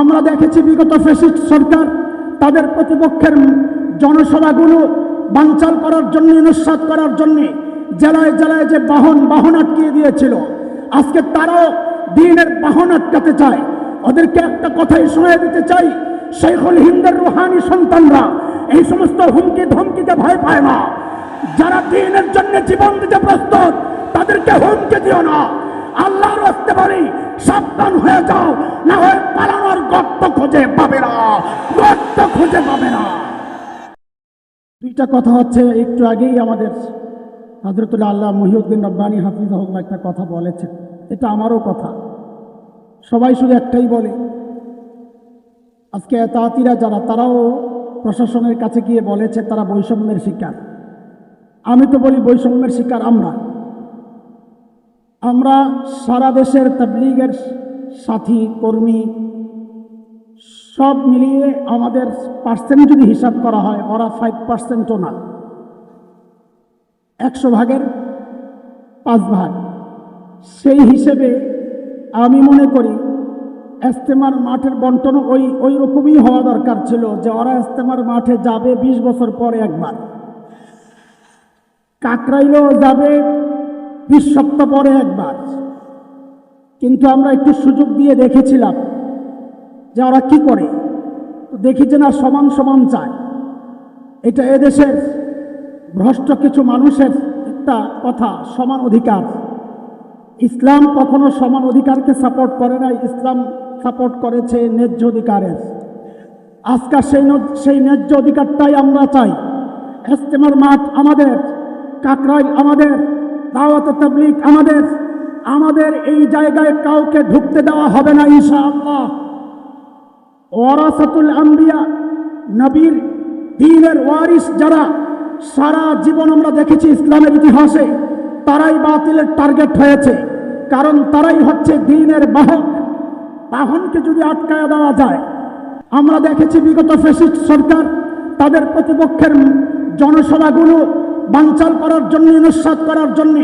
আমরা দেখেছি বিগত ফেসিস্ট সরকার তাদের প্রতিপক্ষের জনসভাগুলো বানচাল করার জন্য নিঃস্বাদ করার জন্য জেলায় জেলায় যে বাহন বাহন আটকিয়ে দিয়েছিল। আজকে তারাও দিনের বাহন আটকাতে চায়। ওদেরকে একটা কথাই শোনায় দিতে চাই, শেখুল হিন্দের রুহানি সন্তানরা এই সমস্ত হুমকি ধমকিতে ভয় পায় না। যারা দিনের জন্য জীবন দিতে প্রস্তুত, তাদেরকে হুমকি দিও না। আল্লাহর বলি সাবধান হয়ে যাও, না হয় পালানোর গর্ত খুঁজে পাবে না, গর্ত খুঁজে পাবে না। দুইটা কথা হচ্ছে, একটু আগেই আমাদের হজরতুল্লাহ আল্লাহ মহিউদ্দিন রব্বানী হাফিজাহুল্লাহ একটা কথা বলেছেন। এটা আমারও কথা। সবাই শুধু একটাই বলে, আজকে তাঁতিরা যারা, তারাও প্রশাসনের কাছে গিয়ে বলেছে, তারা বৈষম্যের শিকার। আমি তো বলি বৈষম্যের শিকার আমরা। আমরা সারা দেশের তাবলিগের সাথী, কর্মী, সব মিলিয়ে আমাদের পার্সেন্ট যদি হিসাব করা হয়, ওরা ফাইভ পার্সেন্টও না। একশো ভাগের পাঁচ ভাগ। সেই হিসেবে আমি মনে করি এস্তেমার মাঠের বন্টন ওই ওই রকমই হওয়া দরকার ছিল যে ওরা এস্তেমার মাঠে যাবে বিশ বছর পরে একবার। কাকরাইলেও যাবে বিশ সপ্তাহ পরে একবার। কিন্তু আমরা একটু সুযোগ দিয়ে দেখেছিলাম যে ওরা কী করে। তো দেখি যে না সমান সমান চায়। এটা এদেশের ভ্রষ্ট কিছু মানুষের একটা কথা, সমান অধিকার। ইসলাম কখনো সমান অধিকারকে সাপোর্ট করে না, ইসলাম সাপোর্ট করেছে ন্যায্য অধিকারের। আজকাল সেই সেই ন্যায্য অধিকারটাই আমরা চাই। এস্তেমার মাঠ আমাদের কাকরাই আমাদের দাওয়াত তাবলিক আমাদের আমাদের এই জায়গায় কাউকে ঢুকতে দেওয়া হবে না ইনশাআল্লাহ। ওয়ারাসাতুল আম্বিয়া, নবীর দিনের ওয়ারিস যারা, সারা জীবন আমরা দেখেছি ইসলামের ইতিহাসে, তারাই বাতিলের টার্গেট হয়েছে। কারণ তারাই হচ্ছে দিনের বাহক। বাহনকে যদি আটকায় দেওয়া যায়, আমরা দেখেছি বিগত ফেসিস্ট সরকার, তাদের প্রতিপক্ষের জনসভাগুলো বানচাল করার জন্য নিঃস্বাদ করার জন্য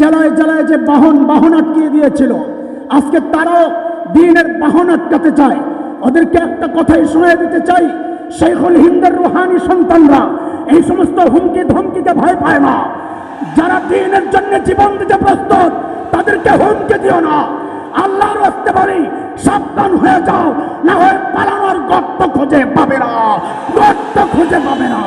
জেলায় জেলায় যে বাহন বাহন আটকিয়ে দিয়েছিল, আজকে তারাও দিনের বাহন আটকাতে চায়। ওদেরকে একটা কথাই শোনায় দিতে চাই, শেখুল হিন্দের রুহানি সন্তানরা এই সমস্ত হুমকি ধমকিতে ভয় পায় না। যারা দিনের জন্য জীবন দিতে প্রস্তুত, তাদেরকে হুমকি দিও না। আল্লাহর রাস্তে পারি সাবধান হয়ে যাও, না হয় পালানোর গর্ত খুঁজে পাবে না, গর্ত খুঁজে পাবে না।